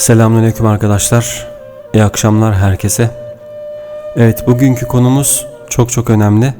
Selamünaleyküm arkadaşlar. İyi akşamlar herkese. Evet bugünkü konumuz çok çok önemli.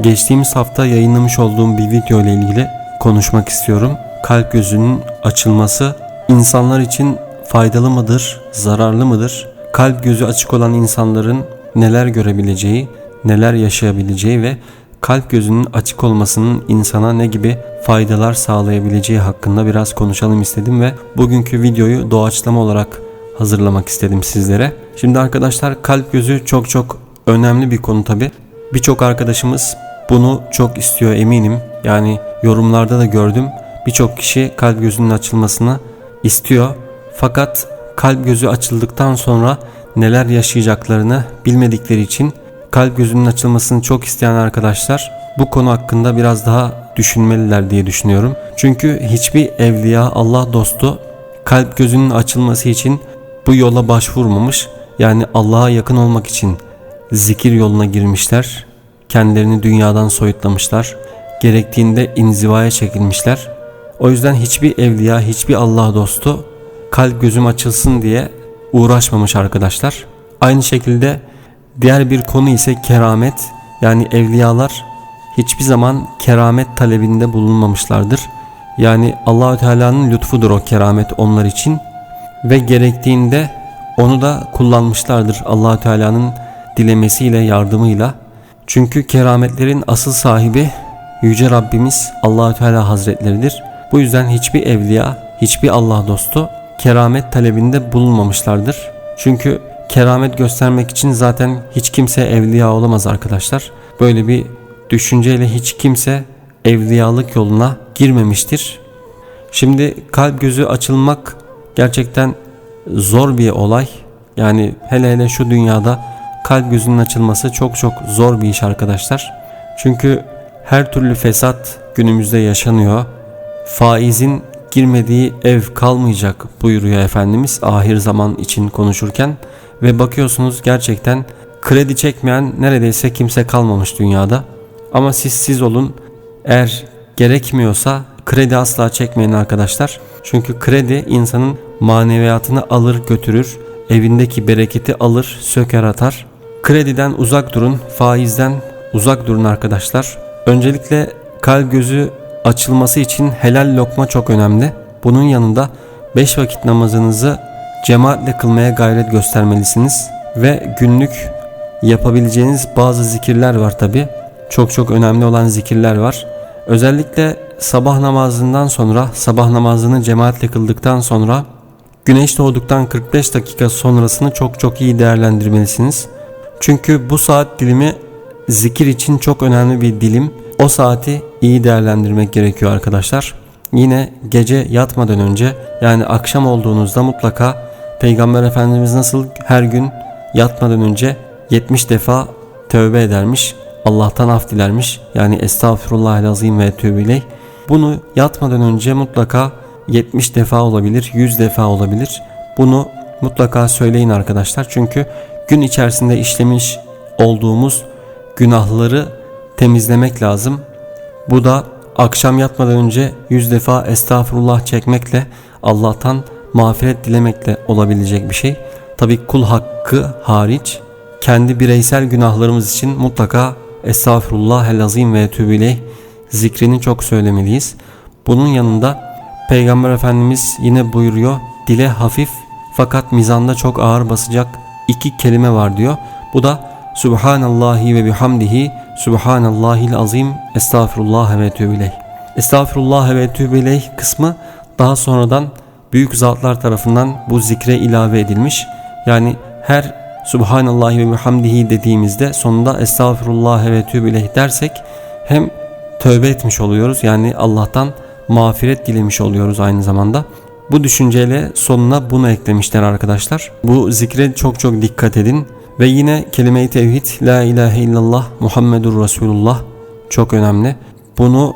Geçtiğimiz hafta yayınlamış olduğum bir video ile ilgili konuşmak istiyorum. Kalp gözünün açılması insanlar için faydalı mıdır, zararlı mıdır? Kalp gözü açık olan insanların neler görebileceği, neler yaşayabileceği ve kalp gözünün açık olmasının insana ne gibi faydalar sağlayabileceği hakkında biraz konuşalım istedim ve bugünkü videoyu doğaçlama olarak hazırlamak istedim sizlere. Şimdi arkadaşlar kalp gözü çok çok önemli bir konu tabi. Birçok arkadaşımız bunu çok istiyor eminim. Yani yorumlarda da gördüm. Birçok kişi kalp gözünün açılmasını istiyor. Fakat kalp gözü açıldıktan sonra neler yaşayacaklarını bilmedikleri için kalp gözünün açılmasını çok isteyen arkadaşlar bu konu hakkında biraz daha düşünmeliler diye düşünüyorum. Çünkü hiçbir evliya Allah dostu kalp gözünün açılması için bu yola başvurmamış. Yani Allah'a yakın olmak için zikir yoluna girmişler. Kendilerini dünyadan soyutlamışlar. Gerektiğinde inzivaya çekilmişler. O yüzden hiçbir evliya, hiçbir Allah dostu kalp gözüm açılsın diye uğraşmamış arkadaşlar. Aynı şekilde diğer bir konu ise keramet. Yani evliyalar hiçbir zaman keramet talebinde bulunmamışlardır. Yani Allahü Teala'nın lütfudur o keramet onlar için ve gerektiğinde onu da kullanmışlardır Allahü Teala'nın dilemesiyle, yardımıyla. Çünkü kerametlerin asıl sahibi yüce Rabbimiz Allahü Teala Hazretleridir. Bu yüzden hiçbir evliya, hiçbir Allah dostu keramet talebinde bulunmamışlardır. Çünkü keramet göstermek için zaten hiç kimse evliya olamaz arkadaşlar. Böyle bir düşünceyle hiç kimse evliyalık yoluna girmemiştir. Şimdi kalp gözü açılmak gerçekten zor bir olay. Yani hele hele şu dünyada kalp gözünün açılması çok çok zor bir iş arkadaşlar. Çünkü her türlü fesat günümüzde yaşanıyor. Faizin girmediği ev kalmayacak buyuruyor Efendimiz ahir zaman için konuşurken. Ve bakıyorsunuz gerçekten kredi çekmeyen neredeyse kimse kalmamış dünyada. Ama siz siz olun eğer gerekmiyorsa kredi asla çekmeyin arkadaşlar. Çünkü kredi insanın maneviyatını alır götürür. Evindeki bereketi alır söker atar. Krediden uzak durun faizden uzak durun arkadaşlar. Öncelikle kalp gözü açılması için helal lokma çok önemli. Bunun yanında 5 vakit namazınızı cemaatle kılmaya gayret göstermelisiniz. Ve günlük yapabileceğiniz bazı zikirler var tabi. Çok çok önemli olan zikirler var. Özellikle sabah namazından sonra, sabah namazını cemaatle kıldıktan sonra güneş doğduktan 45 dakika sonrasını çok çok iyi değerlendirmelisiniz. Çünkü bu saat dilimi zikir için çok önemli bir dilim. O saati iyi değerlendirmek gerekiyor arkadaşlar. Yine gece yatmadan önce yani akşam olduğunuzda mutlaka Peygamber Efendimiz nasıl her gün yatmadan önce 70 defa tövbe edermiş. Allah'tan af dilermiş. Yani estağfirullah azim ve tövbe Bunu yatmadan önce mutlaka 70 defa olabilir, 100 defa olabilir. Bunu mutlaka söyleyin arkadaşlar. Çünkü gün içerisinde işlemiş olduğumuz günahları temizlemek lazım. Bu da akşam yatmadan önce 100 defa estağfurullah çekmekle Allah'tan mağfiret dilemekle olabilecek bir şey. Tabi kul hakkı hariç kendi bireysel günahlarımız için mutlaka Estağfurullah el azim ve etübü zikrini çok söylemeliyiz. Bunun yanında Peygamber Efendimiz yine buyuruyor dile hafif fakat mizanda çok ağır basacak iki kelime var diyor. Bu da Subhanallahi ve bihamdihi Subhanallahil azim Estağfirullah ve etübü Estağfirullah ve etübü kısmı daha sonradan büyük zatlar tarafından bu zikre ilave edilmiş. Yani her Subhanallah ve bihamdihi dediğimizde sonunda estağfirullah ve tübüleh dersek hem tövbe etmiş oluyoruz yani Allah'tan mağfiret dilemiş oluyoruz aynı zamanda. Bu düşünceyle sonuna bunu eklemişler arkadaşlar. Bu zikre çok çok dikkat edin. Ve yine kelime-i tevhid La ilahe illallah Muhammedur Resulullah çok önemli. Bunu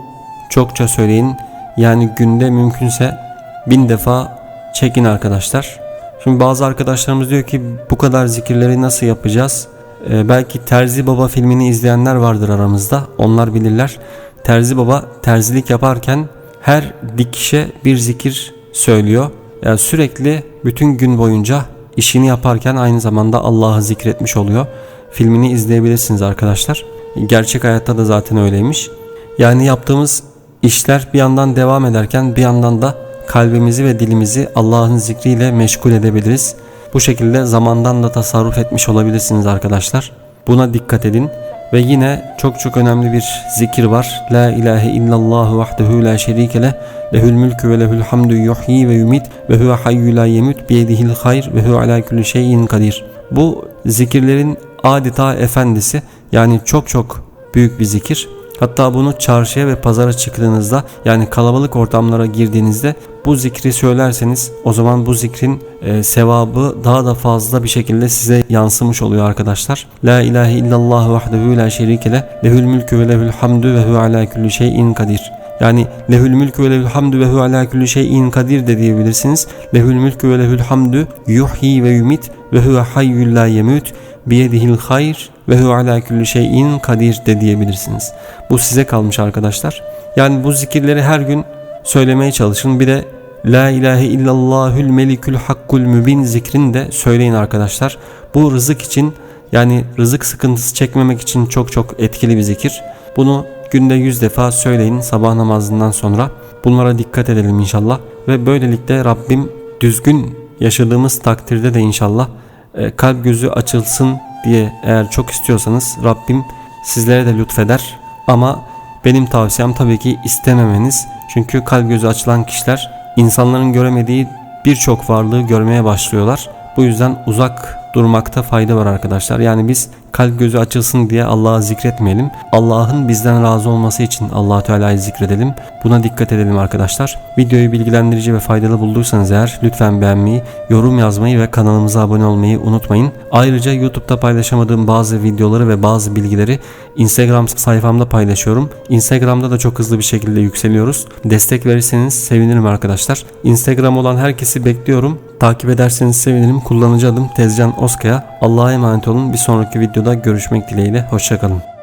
çokça söyleyin. Yani günde mümkünse bin defa çekin arkadaşlar. Şimdi bazı arkadaşlarımız diyor ki bu kadar zikirleri nasıl yapacağız? Ee, belki Terzi Baba filmini izleyenler vardır aramızda. Onlar bilirler. Terzi Baba terzilik yaparken her dikişe bir zikir söylüyor. Yani sürekli bütün gün boyunca işini yaparken aynı zamanda Allah'ı zikretmiş oluyor. Filmini izleyebilirsiniz arkadaşlar. Gerçek hayatta da zaten öyleymiş. Yani yaptığımız işler bir yandan devam ederken bir yandan da kalbimizi ve dilimizi Allah'ın zikriyle meşgul edebiliriz. Bu şekilde zamandan da tasarruf etmiş olabilirsiniz arkadaşlar. Buna dikkat edin. Ve yine çok çok önemli bir zikir var. La ilahe illallah vahdehu la şerike leh. Lehül mülkü ve lehül hamdü yuhyi ve yumit ve huve hayyü la yemut biyedihil hayr ve huve ala kulli şeyin kadir. Bu zikirlerin adeta efendisi yani çok çok büyük bir zikir. Hatta bunu çarşıya ve pazara çıktığınızda yani kalabalık ortamlara girdiğinizde bu zikri söylerseniz o zaman bu zikrin e, sevabı daha da fazla bir şekilde size yansımış oluyor arkadaşlar. La ilahe illallah vahdehu la şerike leh. Lehül mülkü ve lehül hamdü ve hu ala kulli şeyin kadir. Yani lehül mülkü ve lehül hamdü ve hu ala kulli şeyin kadir de diyebilirsiniz. Lehül mülkü ve lehül hamdü yuhyi ve yumit ve huve hayyul la yemut biyedihil hayr ve hu ala kulli şeyin kadir de diyebilirsiniz. Bu size kalmış arkadaşlar. Yani bu zikirleri her gün söylemeye çalışın. Bir de La ilahe illallahül melikül hakkul mübin zikrini de söyleyin arkadaşlar. Bu rızık için yani rızık sıkıntısı çekmemek için çok çok etkili bir zikir. Bunu günde 100 defa söyleyin sabah namazından sonra. Bunlara dikkat edelim inşallah. Ve böylelikle Rabbim düzgün yaşadığımız takdirde de inşallah e, kalp gözü açılsın diye eğer çok istiyorsanız Rabbim sizlere de lütfeder. Ama benim tavsiyem tabii ki istememeniz. Çünkü kalp gözü açılan kişiler insanların göremediği birçok varlığı görmeye başlıyorlar. Bu yüzden uzak durmakta fayda var arkadaşlar. Yani biz kalp gözü açılsın diye Allah'ı zikretmeyelim. Allah'ın bizden razı olması için Allah Teala'yı zikredelim. Buna dikkat edelim arkadaşlar. Videoyu bilgilendirici ve faydalı bulduysanız eğer lütfen beğenmeyi, yorum yazmayı ve kanalımıza abone olmayı unutmayın. Ayrıca YouTube'da paylaşamadığım bazı videoları ve bazı bilgileri Instagram sayfamda paylaşıyorum. Instagram'da da çok hızlı bir şekilde yükseliyoruz. Destek verirseniz sevinirim arkadaşlar. Instagram olan herkesi bekliyorum. Takip ederseniz sevinirim. Kullanıcı adım Tezcan Oskaya. Allah'a emanet olun. Bir sonraki videoda görüşmek dileğiyle. Hoşçakalın.